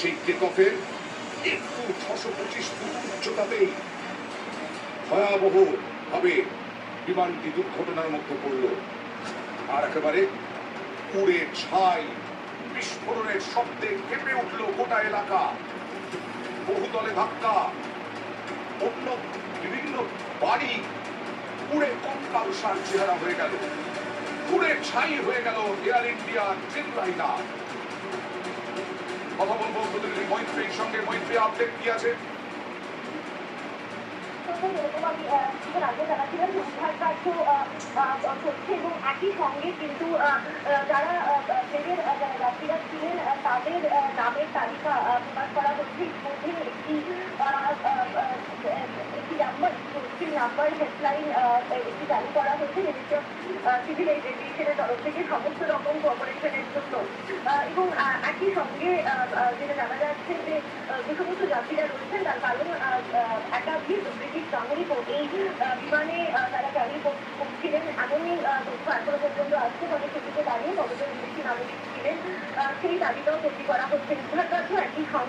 সেই টেক অফের একটু ছশো পঁচিশ ফুট উচ্চতাতেই ভয়াবহ ভাবে বিমানটি দুর্ঘটনার মধ্যে পড়ল। আর একেবারে উড়ে ছাই, বিস্ফোরণের শব্দে কেঁপে উঠল গোটা এলাকা। বহুতলে ধাক্কা, অন্য বিভিন্ন বাড়ি পুড়ে কঙ্কাল সার চেহারা হয়ে গেল। পুড়ে ছাই হয়ে গেল এয়ার ইন্ডিয়া ট্রেন লাইনার কথা বলব প্রতিনিধি মৈত্রীর সঙ্গে মৈত্রী আপডেট কি আছে এবং একই সঙ্গে তাদের নামের তালিকা প্রকাশ করা হচ্ছে একটি একটি নাম্বার একটি নাম্বার হেল্পলাইন একটি চালু করা যেটিতে সিভিল এভিয়েশনের তরফ থেকে সমস্ত রকম কর্পোরেশনের জন্য এবং একই সঙ্গে যেটা জানা যাচ্ছে যে যে সমস্ত যাত্রীরা রয়েছেন, তার কারণ একাধিক ব্রিটিশ নাগরিক এই বিমানে তারা ক্যারি করছিলেন। এমনই তথ্য এখনও পর্যন্ত আসছে, তবে সেটিকে দাঁড়িয়ে কতজন বিদেশি নাগরিক ছিলেন সেই তালিকাও তৈরি করা হচ্ছে। কার্য একই সঙ্গে